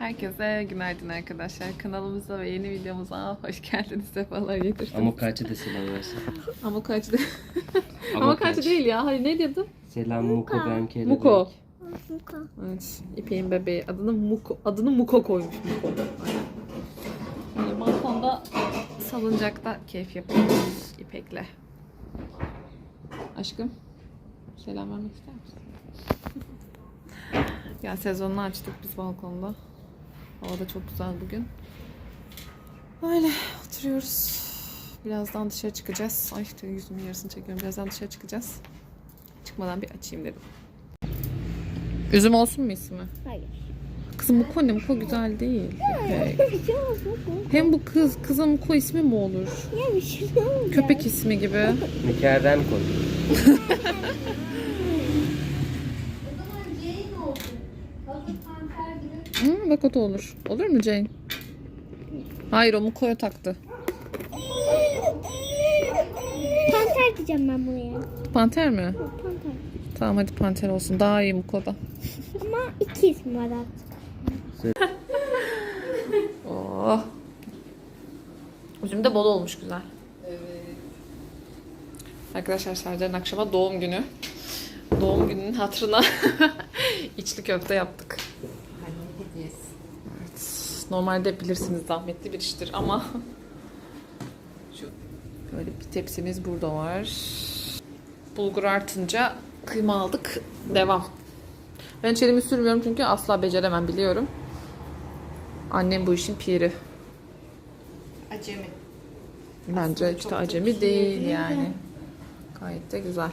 Herkese günaydın arkadaşlar. Kanalımıza ve yeni videomuza hoş geldiniz. Sefalar getirdiniz. Amokaç'ı da selam versin. Amokaç değil. Amokaç değil ya. Hayır ne diyordun? Selam Muko ben kelebek. Muko. Evet. İpek'in bebeği. Adını Muko, adını Muko koymuş. Muko. Aynen. Böyle balkonda salıncakta keyif yapıyoruz İpek'le. Aşkım. Selam vermek ister misin? ya sezonunu açtık biz balkonda. Hava da çok güzel bugün. Öyle oturuyoruz. Birazdan dışarı çıkacağız. Ay işte yüzümün yarısını çekiyorum. Birazdan dışarı çıkacağız. Çıkmadan bir açayım dedim. Üzüm olsun mu ismi? Hayır. Kızım Muko ne? Muko güzel değil. Hem bu kız, kızın Muko ismi mi olur? Ya bir şey. Köpek ismi gibi. Mükerrem koy. Hı, bak o da olur. Olur mu Jane? Hayır o Muko'ya taktı. Panter diyeceğim ben buraya. Panter mi? Panter. Tamam hadi panter olsun. Daha iyi Muko'da. Ama iki isim var artık. Oh. Üzüm de bol olmuş güzel. Arkadaşlar Serdar'ın akşama doğum günü. Doğum gününün hatırına içli köfte yaptık. Normalde bilirsiniz zahmetli bir iştir ama şu böyle bir tepsimiz burada var. Bulgur artınca kıyma aldık. Devam. Ben hiç elimi sürmüyorum çünkü asla beceremem biliyorum. Annem bu işin piri. Acemi. Bence işte acemi değil yani. Gayet de güzel.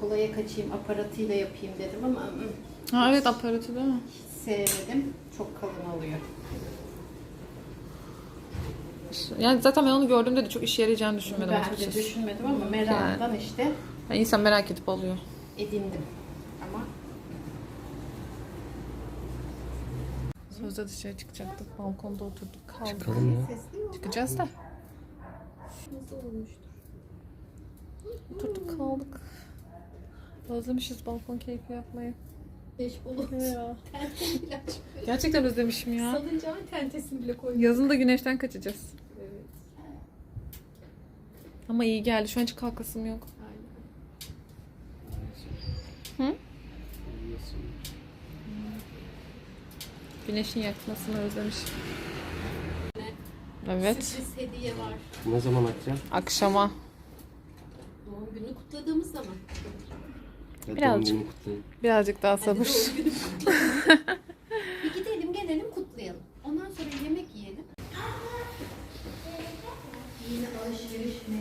Kolaya kaçayım aparatıyla yapayım dedim ama ı, Ha evet aparatı değil mi? sevmedim. Çok kalın oluyor. Yani zaten ben onu gördüğümde de çok işe yarayacağını düşünmedim ben de açıkçası. düşünmedim ama meraktan işte Yani insan merak edip alıyor. edindim. Ama Sözde dışarı çıkacaktık. Balkonda oturduk kaldık. Çıkalım ya. sesli yok. Çıkacağız da. Oturduk kaldık. Özlemişiz balkon keyfi yapmayı. Beş bulut. Ya. Tenteni bile açmıyor. Gerçekten özlemişim ya. Salıncağın tentesini bile koydum. Yazın da güneşten kaçacağız. Evet. Ama iyi geldi. Şu an hiç kalkasım yok. Aynen. Hı? Güneşin yakmasını özlemişim. Evet. Sürpriz hediye var. Ne zaman açacağım? Akşama. Doğum gününü kutladığımız zaman. Birazcık. doğum. Birazcık daha Hadi sabır. doğum günü kutlayalım. bir gidelim gelelim kutlayalım. Ondan sonra yemek yiyelim. Yine alışveriş mi?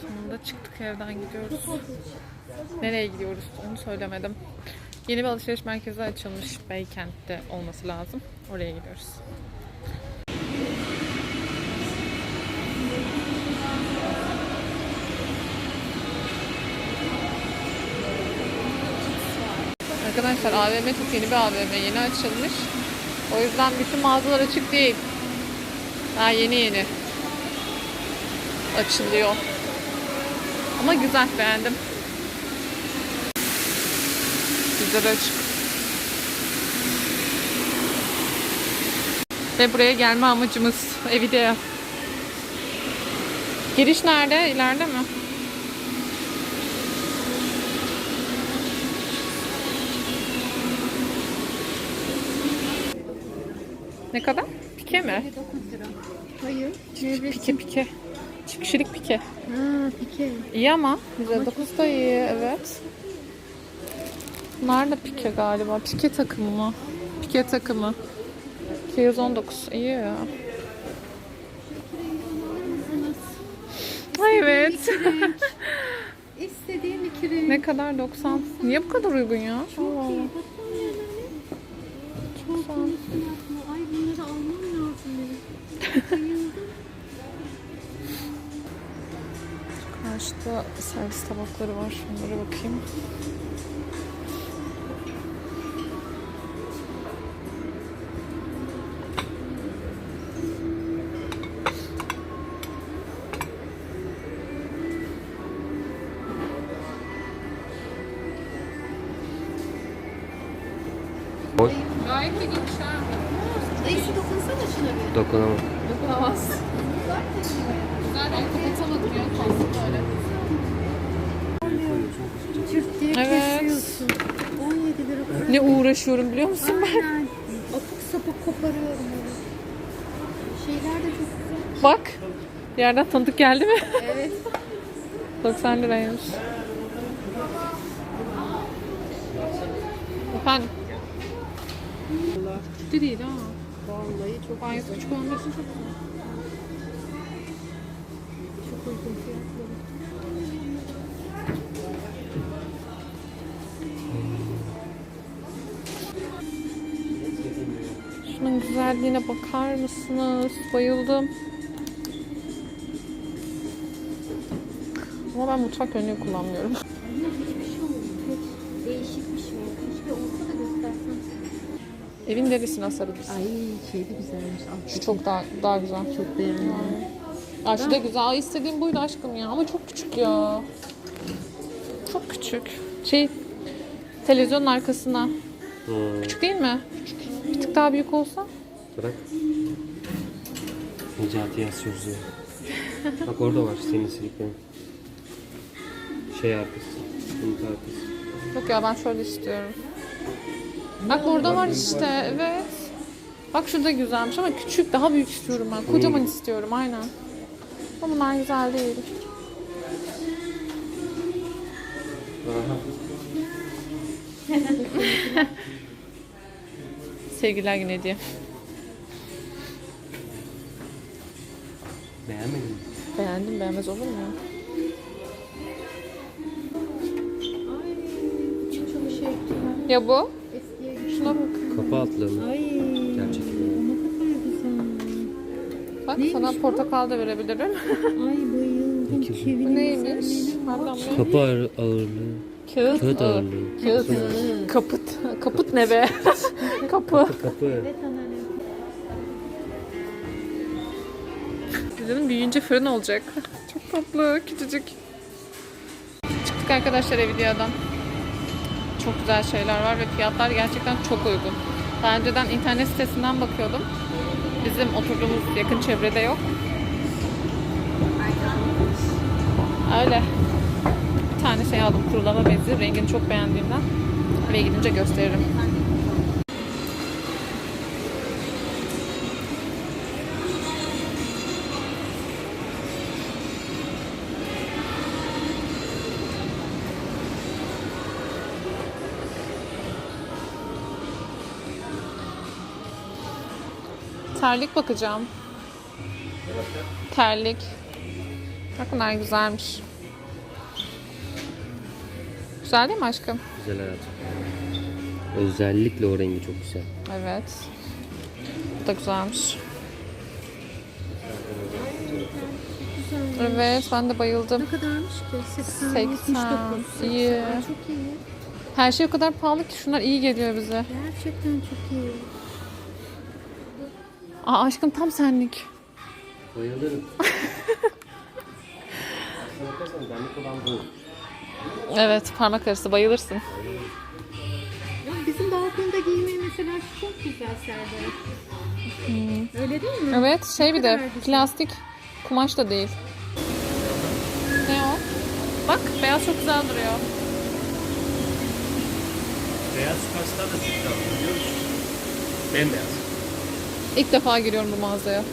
Sonunda çıktık evden gidiyoruz. Nereye gidiyoruz onu söylemedim. Yeni bir alışveriş merkezi açılmış. Beykent'te olması lazım. Oraya gidiyoruz. Arkadaşlar AVM çok yeni bir AVM. Yeni açılmış. O yüzden bütün mağazalar açık değil. Daha yeni yeni açılıyor. Ama güzel beğendim. Güzel açık. Ve buraya gelme amacımız Evideya. Giriş nerede? İleride mi? Ne kadar? Pike mi? Hayır. Pike pike. Çift kişilik pike. Ha pike. İyi ama. 159 da iyi evet. Bunlar da pike galiba. Pike takımı mı? Pike takımı. 219. İyi ya. Evet. İstediğim iki renk. ne kadar 90? Niye bu kadar uygun ya? Allah Allah. Çok sağ ol. Ay bunları almam lazım benim. Karşıda servis tabakları var. Onlara bakayım. Dokunsana şuna bir. Dokunamam. Dokunamaz. De kapatamadım ya. Kalsın böyle. Diye Evet. kesiyorsun. 17 lira para. Ne uğraşıyorum biliyor musun ben? Aynen. Apık sapık koparıyorum. Şeyler de çok güzel. Bak. Bir yerden tanıdık geldi mi? Evet. 90 liraymış. Efendim? Küçük değil ha. Vallahi çok Banyosu küçük için çok çok uygun fiyatları. Şunun güzelliğine bakar mısınız? Bayıldım. Ama ben mutfak önlüğü kullanmıyorum. Evin derisini asarız. Ay şey de güzelmiş. Şu çok daha daha güzel. Çok beğendim. Aa, şu da güzel. Ay, istediğim buydu aşkım ya. Ama çok küçük ya. Çok küçük. Şey, televizyonun arkasına. Hmm. Küçük değil mi? Bir tık daha büyük olsa. Bırak. Necati yazıyoruz ya. Bak orada var senin siliklerin. Şey arkası. Bunun arkası. Yok ya ben şöyle istiyorum. Bak burada var işte. Evet. Bak şurada güzelmiş ama küçük, daha büyük istiyorum ben. Kocaman istiyorum aynen. Ama bunlar güzel değil. Sevgiler günü hediye. Beğenmedin mi? Beğendim beğenmez olur mu? Ya bu? Şuna bak. Kapı altlarını. Ay. Gerçek. Güzel. Bak Neymiş sana bu? portakal da verebilirim. Ay bayıldım. Peki bu? Neymiş? güzelliğine bak. Kapı ağır, ağırlığı. Kağıt, Kağıt ağır. ağırlığı. Kağıt. Kaput. Kaput ne be? Kapı. Kapı. Evet anneannem. Dedim büyüyünce fırın olacak. Çok tatlı, küçücük. Çıktık arkadaşlar videodan. Çok güzel şeyler var ve fiyatlar gerçekten çok uygun. Daha önceden internet sitesinden bakıyordum. Bizim oturduğumuz yakın çevrede yok. Öyle. Bir tane şey aldım kurulama bezi. Rengini çok beğendiğimden. Eve gidince gösteririm. Terlik bakacağım. Terlik. Bak bunlar güzelmiş. Güzel değil mi aşkım? Güzel hayatım. Özellikle o rengi çok güzel. Evet. Bu da güzelmiş. Evet ben de bayıldım. Ne kadarmış ki? 80, 80, 69. iyi. Çok iyi. Her şey o kadar pahalı ki şunlar iyi geliyor bize. Gerçekten çok iyi. Aa aşkım tam senlik. Bayılırım. Aslına bakarsan benlik olan bu. Evet parmak arası bayılırsın. Ya bizim balkonda giymeye mesela şu çok güzel Serdar. Öyle değil mi? Evet şey bir de plastik kumaş da değil. Ne o? Bak beyaz çok güzel duruyor. Beyaz pastel de çok güzel biliyor musun? Bembeyaz. İlk defa giriyorum bu mağazaya.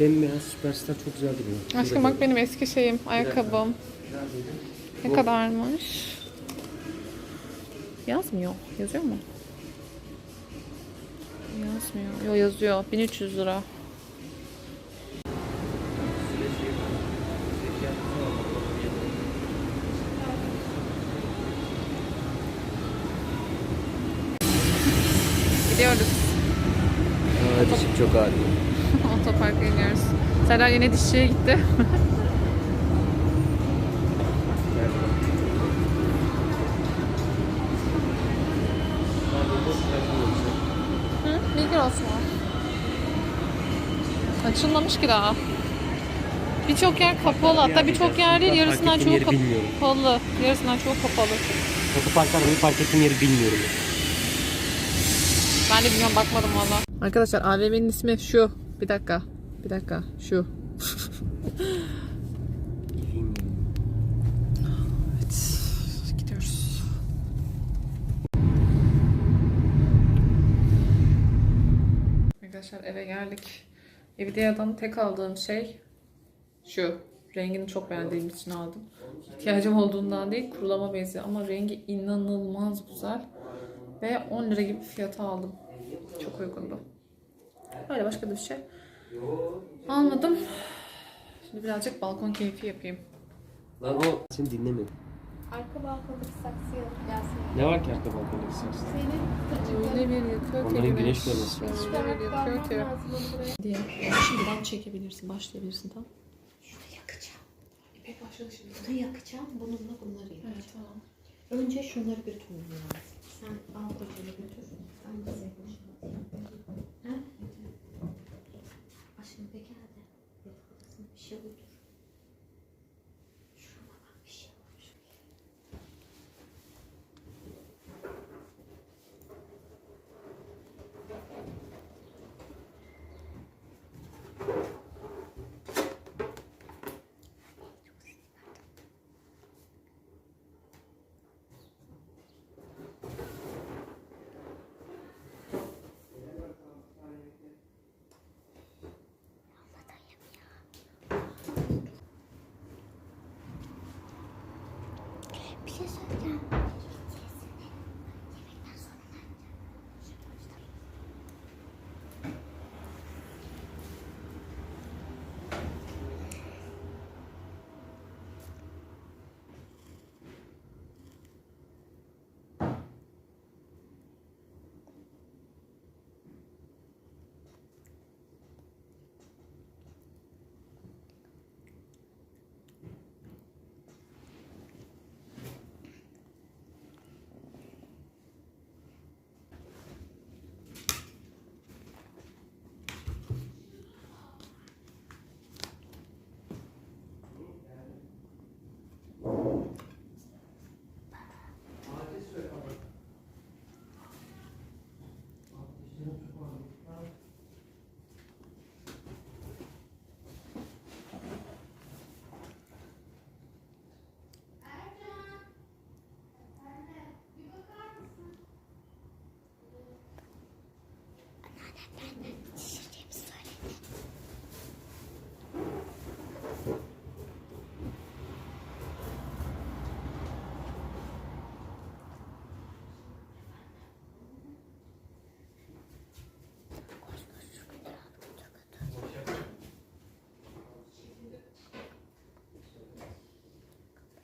Bembeyaz süperstar çok güzel duruyor. Aşkım bak benim eski şeyim, ayakkabım. Ne kadarmış? Yazmıyor. Yazıyor mu? Yazmıyor. Yo yazıyor. 1300 lira. Gidiyoruz. Ağrıyor. Otoparka iniyoruz. Serdar yine dişçiye gitti. Hı? Migros mu? Açılmamış ki daha. Birçok yer kapalı. Hatta birçok yer değil. Yarısından fark ettiğim çoğu yeri bilmiyorum. kapalı. Yarısından çoğu kapalı. Otoparklarda benim fark ettiğim yeri bilmiyorum. Ben de bilmiyorum bakmadım valla. Arkadaşlar AVM'nin ismi şu. Bir dakika. Bir dakika. Şu. evet. Gidiyoruz. Arkadaşlar eve geldik. Evidea'dan tek aldığım şey şu. Rengini çok beğendiğim için aldım. İhtiyacım olduğundan değil kurulama bezi ama rengi inanılmaz güzel. Ve 10 lira gibi fiyata aldım. Çok uygundu. Öyle başka da bir şey almadım. Şimdi birazcık balkon keyfi yapayım. Lan o seni dinlemedim. Arka balkondaki saksıya Yasemin. Ne var ki arka balkonda istersen? Senin Öyle bir yakıyor ki Onların güneş görmesi lazım. Öyle yakıyor ki. Diye. Şimdiden çekebilirsin, başlayabilirsin tamam Şunu yakacağım. İpek başladı şimdi. Bunu yakacağım. Bununla bunları yakacağım. Evet tamam. Önce şunları götürmem lazım. Sen al kocanı götür. Ben bize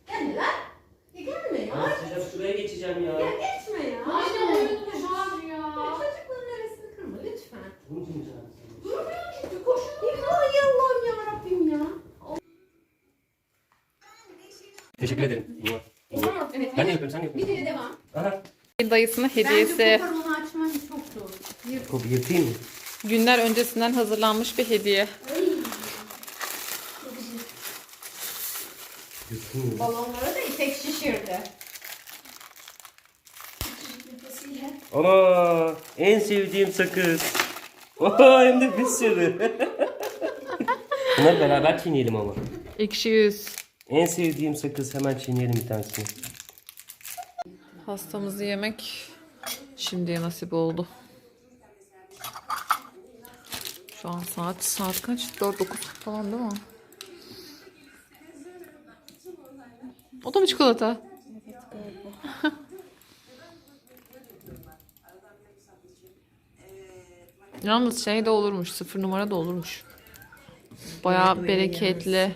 Gelme lan. Ya gelme ya. şuraya geçeceğim ya. Ya geçme ya. Aynen uyutmuşlar ya. Ya Çocukların hevesini kırma lütfen. Bunu kim çağırsın? Durmuyor ki. Koşun. Ya ay Allah'ım ya Rabbim ya. Teşekkür ederim. Evet. Ben de yapıyorum sen de yapıyorsun. Videoya devam. Aha. Dayısının Bence hediyesi. koparmanı açman çok zor. Yırt. Kopu yırtayım mı? Günler öncesinden hazırlanmış bir hediye. Yırtayım mı? Balonlara da ipek şişirdi. Ana en sevdiğim sakız. Oha hem de bir sürü. Bunları beraber çiğneyelim ama. Ekşi yüz. En sevdiğim sakız hemen çiğneyelim bir tanesini. Pastamızı yemek şimdiye nasip oldu. Şu an saat saat kaç? 4-9 falan değil mi? O da mı çikolata? Yalnız şey de olurmuş. Sıfır numara da olurmuş. Bayağı bereketli.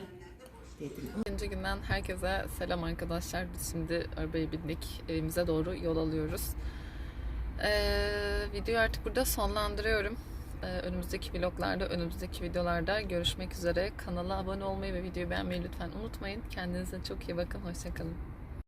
İkinci günden herkese selam arkadaşlar. Biz şimdi arabaya bindik. Evimize doğru yol alıyoruz. Ee, videoyu artık burada sonlandırıyorum. Ee, önümüzdeki vloglarda, önümüzdeki videolarda görüşmek üzere. Kanala abone olmayı ve videoyu beğenmeyi lütfen unutmayın. Kendinize çok iyi bakın. Hoşçakalın.